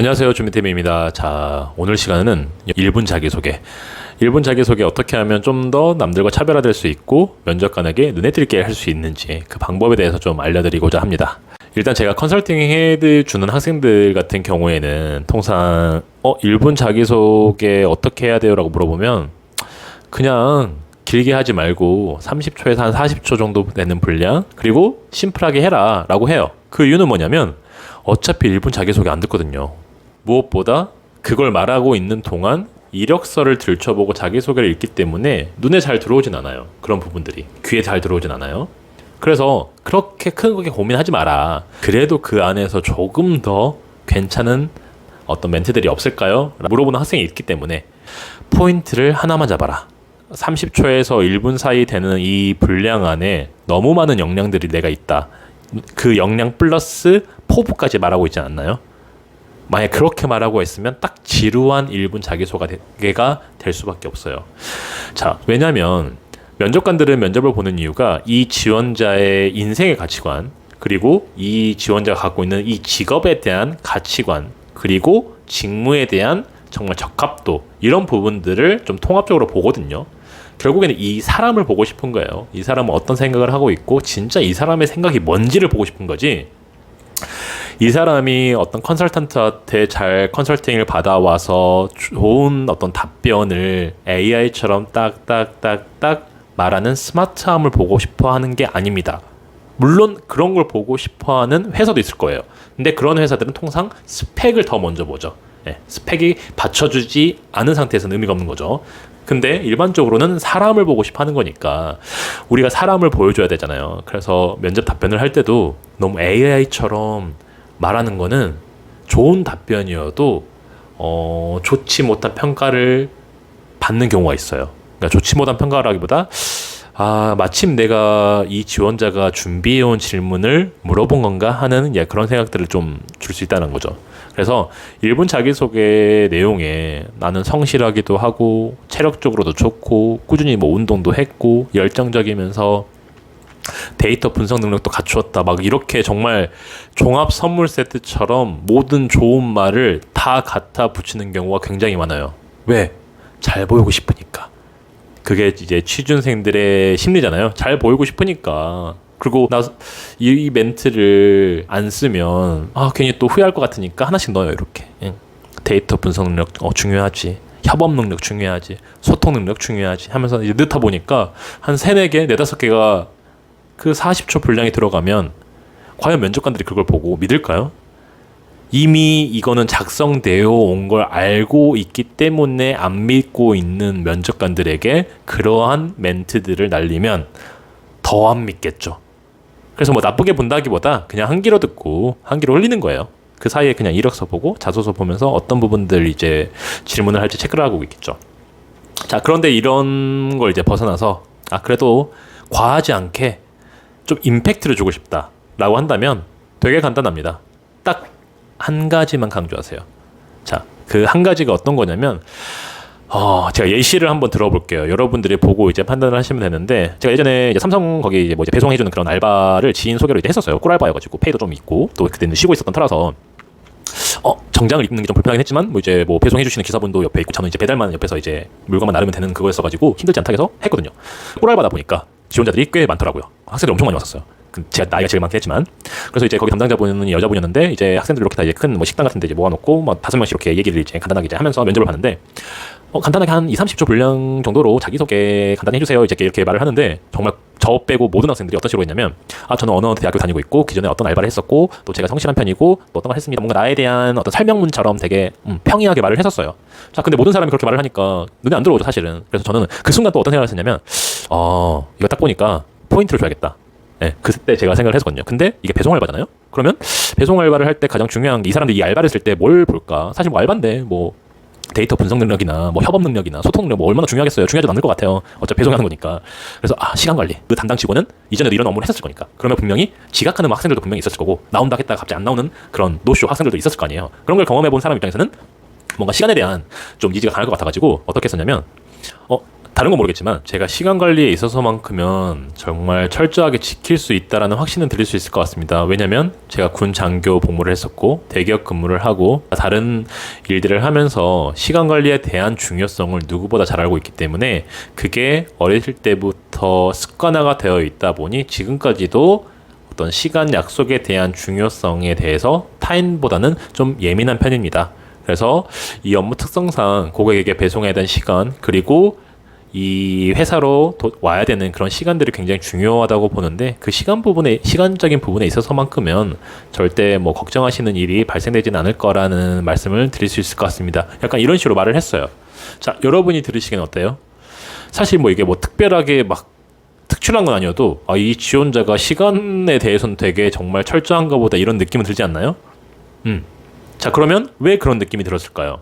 안녕하세요. 주민태미입니다. 자, 오늘 시간은 1분 자기소개. 1분 자기소개 어떻게 하면 좀 더 남들과 차별화될 수 있고 면접관에게 눈에 띄게 할 수 있는지 그 방법에 대해서 좀 알려드리고자 합니다. 일단 제가 컨설팅 헤드 주는 학생들 같은 경우에는 통상 어 1분 자기소개 어떻게 해야 돼요 라고 물어보면 그냥 길게 하지 말고 30초에서 한 40초 정도 되는 분량 그리고 심플하게 해라 라고 해요 그 이유는 뭐냐면 어차피 1분 자기소개 안 듣거든요 무엇보다 그걸 말하고 있는 동안 이력서를 들춰보고 자기소개를 읽기 때문에 눈에 잘 들어오진 않아요 그런 부분들이 귀에 잘 들어오진 않아요 그래서 그렇게 크게 고민하지 마라 그래도 그 안에서 조금 더 괜찮은 어떤 멘트들이 없을까요? 물어보는 학생이 있기 때문에 포인트를 하나만 잡아라 30초에서 1분 사이 되는 이 분량 안에 너무 많은 역량들이 내가 있다. 그 역량 플러스 포부까지 말하고 있지 않나요? 만약 그렇게 말하고 있으면 딱 지루한 1분 자기소개가 될 수밖에 없어요. 자, 왜냐면 면접관들은 면접을 보는 이유가 이 지원자의 인생의 가치관, 그리고 이 지원자가 갖고 있는 이 직업에 대한 가치관, 그리고 직무에 대한 정말 적합도, 이런 부분들을 좀 통합적으로 보거든요. 결국에는 이 사람을 보고 싶은 거예요. 이 사람은 어떤 생각을 하고 있고 진짜 이 사람의 생각이 뭔지를 보고 싶은 거지. 이 사람이 어떤 컨설턴트한테 잘 컨설팅을 받아와서 좋은 어떤 답변을 AI처럼 딱딱딱딱 말하는 스마트함을 보고 싶어 하는 게 아닙니다. 물론 그런 걸 보고 싶어 하는 회사도 있을 거예요. 근데 그런 회사들은 통상 스펙을 더 먼저 보죠. 네, 스펙이 받쳐주지 않은 상태에서는 의미가 없는 거죠. 근데 일반적으로는 사람을 보고 싶어 하는 거니까 우리가 사람을 보여줘야 되잖아요. 그래서 면접 답변을 할 때도 너무 AI처럼 말하는 거는 좋은 답변이어도 어, 좋지 못한 평가를 받는 경우가 있어요. 그러니까 좋지 못한 평가라기보다 아, 마침 내가 이 지원자가 준비해온 질문을 물어본 건가 하는 예, 그런 생각들을 좀 줄 수 있다는 거죠. 그래서 1분 자기소개 내용에 나는 성실하기도 하고 체력적으로도 좋고 꾸준히 뭐 운동도 했고 열정적이면서 데이터 분석 능력도 갖추었다. 막 이렇게 정말 종합 선물 세트처럼 모든 좋은 말을 다 갖다 붙이는 경우가 굉장히 많아요. 왜? 잘 보이고 싶으니까. 그게 이제 취준생들의 심리잖아요. 잘 보이고 싶으니까. 그리고 나 이 멘트를 안 쓰면 아 괜히 또 후회할 것 같으니까 하나씩 넣어요 이렇게 응. 데이터 분석 능력 어, 중요하지 협업 능력 중요하지 소통 능력 중요하지 하면서 이제 넣다 보니까 한 세네 개 네다섯 개가 그 40초 분량이 들어가면 과연 면접관들이 그걸 보고 믿을까요? 이미 이거는 작성되어 온 걸 알고 있기 때문에 안 믿고 있는 면접관들에게 그러한 멘트들을 날리면 더 안 믿겠죠. 그래서 뭐 나쁘게 본다기보다 그냥 한 귀로 듣고 한 귀로 흘리는 거예요. 그 사이에 그냥 이력서 보고 자소서 보면서 어떤 부분들 이제 질문을 할지 체크를 하고 있겠죠. 자, 그런데 이런 걸 이제 벗어나서 아, 그래도 과하지 않게 좀 임팩트를 주고 싶다라고 한다면 되게 간단합니다. 딱 한 가지만 강조하세요. 자, 그 한 가지가 어떤 거냐면 어, 제가 예시를 한번 들어볼게요. 여러분들이 보고 이제 판단을 하시면 되는데, 제가 예전에 이제 삼성 거기 이제 뭐 이제 배송해주는 그런 알바를 지인 소개로 이제 했었어요. 꿀알바여가지고 페이도 좀 있고, 또 그때는 쉬고 있었던 터라서, 어, 정장을 입는 게 좀 불편하긴 했지만, 뭐 이제 뭐 배송해 주시는 기사분도 옆에 있고, 저는 이제 배달만 옆에서 이제 물건만 나르면 되는 그거였어가지고 힘들지 않다 해서 했거든요. 꿀알바다 보니까 지원자들이 꽤 많더라고요. 학생들 엄청 많이 왔었어요. 그 제가 나이가 제일 많긴 했지만 그래서 이제 거기 담당자분은 여자분이었는데 이제 학생들 이렇게 다 이제 큰 뭐 식당 같은데 이제 모아놓고 뭐 다섯 명씩 이렇게 얘기를 이제 간단하게 이제 하면서 면접을 봤는데 어, 간단하게 한 2, 30초 분량 정도로 자기소개 간단히 해주세요. 이제 이렇게 말을 하는데 정말 저 빼고 모든 학생들이 어떤 식으로 했냐면 아 저는 어느 대학교 다니고 있고 기존에 어떤 알바를 했었고 또 제가 성실한 편이고 또 어떤 걸 했습니다. 뭔가 나에 대한 어떤 설명문처럼 되게 음, 평이하게 말을 했었어요. 자 근데 모든 사람이 그렇게 말을 하니까 눈에 안 들어오죠 사실은. 그래서 저는 그 순간 또 어떤 생각을 했냐면 어 이거 딱 보니까 포인트를 줘야겠다. 네, 그때 제가 생각을 했었거든요. 근데 이게 배송 알바잖아요. 그러면 배송 알바를 할 때 가장 중요한 게 이 사람들이 이 알바를 했을 때뭘 볼까? 사실 뭐 알바인데 뭐 데이터 분석 능력이나 뭐 협업 능력이나 소통 능력 뭐 얼마나 중요하겠어요. 중요하지 않을 것 같아요. 어차피 배송하는 거니까. 그래서 아 시간 관리. 그 담당 직원은 이전에도 이런 업무를 했었을 거니까. 그러면 분명히 지각하는 뭐 학생들도 분명히 있었을 거고 나온다 했다가 갑자기 안 나오는 그런 노쇼 학생들도 있었을 거 아니에요. 그런 걸 경험해 본 사람 입장에서는 뭔가 시간에 대한 좀 니즈가 강할 것 같아가지고 어떻게 했었냐면 어 다른 건 모르겠지만 제가 시간 관리에 있어서만큼은 정말 철저하게 지킬 수 있다라는 확신은 드릴 수 있을 것 같습니다. 왜냐면 제가 군 장교 복무를 했었고 대기업 근무를 하고 다른 일들을 하면서 시간 관리에 대한 중요성을 누구보다 잘 알고 있기 때문에 그게 어렸을 때부터 습관화가 되어 있다 보니 지금까지도 어떤 시간 약속에 대한 중요성에 대해서 타인보다는 좀 예민한 편입니다. 그래서 이 업무 특성상 고객에게 배송해야 되는 시간 그리고 이 회사로 도- 와야 되는 그런 시간들이 굉장히 중요하다고 보는데 그 시간 부분에 시간적인 부분에 있어서만큼은 절대 뭐 걱정하시는 일이 발생되지는 않을 거라는 말씀을 드릴 수 있을 것 같습니다. 약간 이런 식으로 말을 했어요. 자, 여러분이 들으시기엔 어때요? 사실 뭐 이게 뭐 특별하게 막 특출한 건 아니어도 아, 이 지원자가 시간에 대해서는 되게 정말 철저한가 보다 이런 느낌은 들지 않나요? 음. 자, 그러면 왜 그런 느낌이 들었을까요?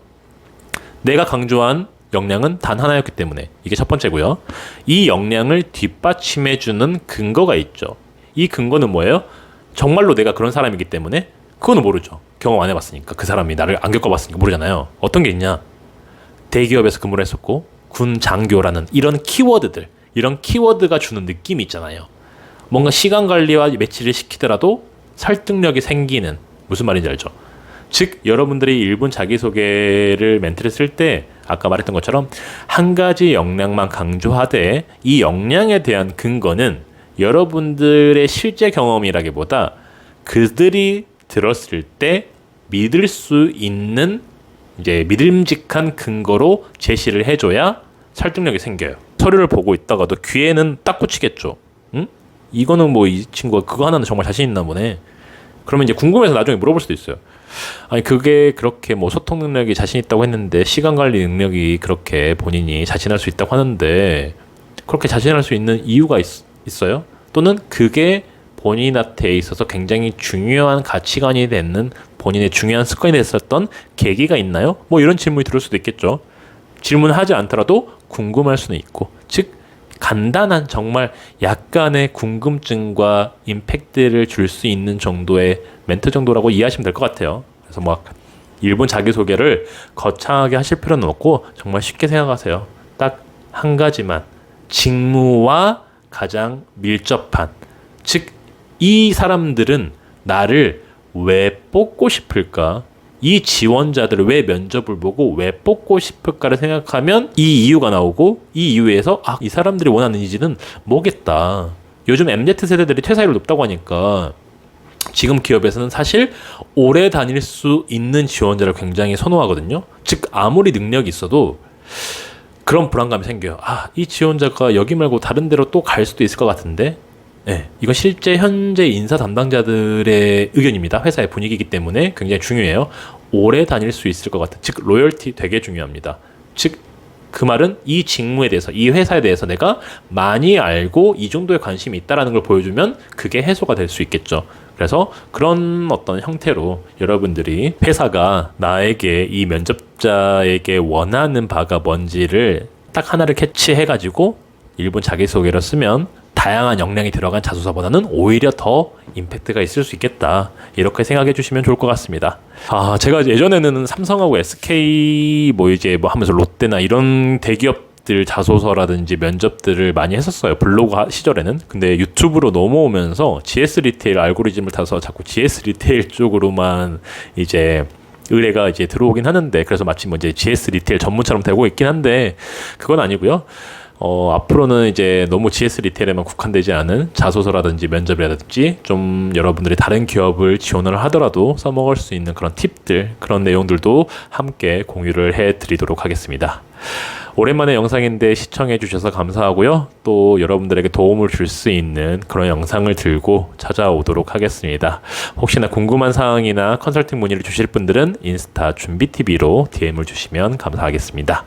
내가 강조한 역량은 단 하나였기 때문에 이게 첫 번째고요. 이 역량을 뒷받침해주는 근거가 있죠. 이 근거는 뭐예요? 정말로 내가 그런 사람이기 때문에 그거는 모르죠. 경험 안 해봤으니까 그 사람이 나를 안 겪어봤으니까 모르잖아요. 어떤 게 있냐? 대기업에서 근무를 했었고 군 장교라는 이런 키워드들 이런 키워드가 주는 느낌이 있잖아요. 뭔가 시간 관리와 매치를 시키더라도 설득력이 생기는 무슨 말인지 알죠? 즉 여러분들이 1분 자기소개를 멘트를 쓸때 아까 말했던 것처럼 한 가지 역량만 강조하되 이 역량에 대한 근거는 여러분들의 실제 경험이라기보다 그들이 들었을 때 믿을 수 있는 이제 믿음직한 근거로 제시를 해줘야 설득력이 생겨요. 서류를 보고 있다가도 귀에는 딱 꽂히겠죠. 응? 이거는 뭐 이 친구가 그거 하나는 정말 자신 있나 보네. 그러면 이제 궁금해서 나중에 물어볼 수도 있어요. 아니 그게 그렇게 뭐 소통 능력이 자신 있다고 했는데 시간 관리 능력이 그렇게 본인이 자신할 수 있다고 하는데 그렇게 자신할 수 있는 이유가 있, 있어요? 또는 그게 본인한테 있어서 굉장히 중요한 가치관이 되는 본인의 중요한 습관이 됐었던 계기가 있나요? 뭐 이런 질문이 들을 수도 있겠죠. 질문하지 않더라도 궁금할 수는 있고, 즉 간단한 정말 약간의 궁금증과 임팩트를 줄 수 있는 정도의 멘트 정도라고 이해하시면 될 것 같아요. 그래서 막 일본 자기소개를 거창하게 하실 필요는 없고 정말 쉽게 생각하세요. 딱 한 가지만 직무와 가장 밀접한 즉 이 사람들은 나를 왜 뽑고 싶을까? 이 지원자들을 왜 면접을 보고 왜 뽑고 싶을까를 생각하면 이 이유가 나오고 이 이유에서 아, 이 사람들이 원하는 니즈는 뭐겠다. 요즘 MZ 세대들이 퇴사율 높다고 하니까 지금 기업에서는 사실 오래 다닐 수 있는 지원자를 굉장히 선호하거든요. 즉 아무리 능력이 있어도 그런 불안감이 생겨요. 아, 이 지원자가 여기 말고 다른 데로 또 갈 수도 있을 것 같은데. 네, 이건 실제 현재 인사 담당자들의 의견입니다. 회사의 분위기이기 때문에 굉장히 중요해요. 오래 다닐 수 있을 것 같은, 즉 로열티 되게 중요합니다. 즉 그 말은 이 직무에 대해서, 이 회사에 대해서 내가 많이 알고 이 정도의 관심이 있다라는 걸 보여주면 그게 해소가 될 수 있겠죠. 그래서 그런 어떤 형태로 여러분들이 회사가 나에게 이 면접자에게 원하는 바가 뭔지를 딱 하나를 캐치해가지고 일본 자기소개로 쓰면 다양한 역량이 들어간 자소서보다는 오히려 더 임팩트가 있을 수 있겠다. 이렇게 생각해 주시면 좋을 것 같습니다. 아, 제가 예전에는 삼성하고 SK 뭐 이제 뭐 하면서 롯데나 이런 대기업 들 자소서라든지 면접들을 많이 했었어요. 블로그 하- 시절에는. 근데 유튜브로 넘어오면서 GS 리테일 알고리즘을 타서 자꾸 GS 리테일 쪽으로만 이제 의뢰가 이제 들어오긴 하는데 그래서 마치 뭐 이제 GS 리테일 전문처럼 되고 있긴 한데 그건 아니고요. 어, 앞으로는 이제 너무 GS 리테일에만 국한되지 않은 자소서라든지 면접이라든지 좀 여러분들이 다른 기업을 지원을 하더라도 써먹을 수 있는 그런 팁들, 그런 내용들도 함께 공유를 해 드리도록 하겠습니다. 오랜만에 영상인데 시청해 주셔서 감사하고요. 또 여러분들에게 도움을 줄 수 있는 그런 영상을 들고 찾아오도록 하겠습니다. 혹시나 궁금한 사항이나 컨설팅 문의를 주실 분들은 인스타 준비TV로 DM을 주시면 감사하겠습니다.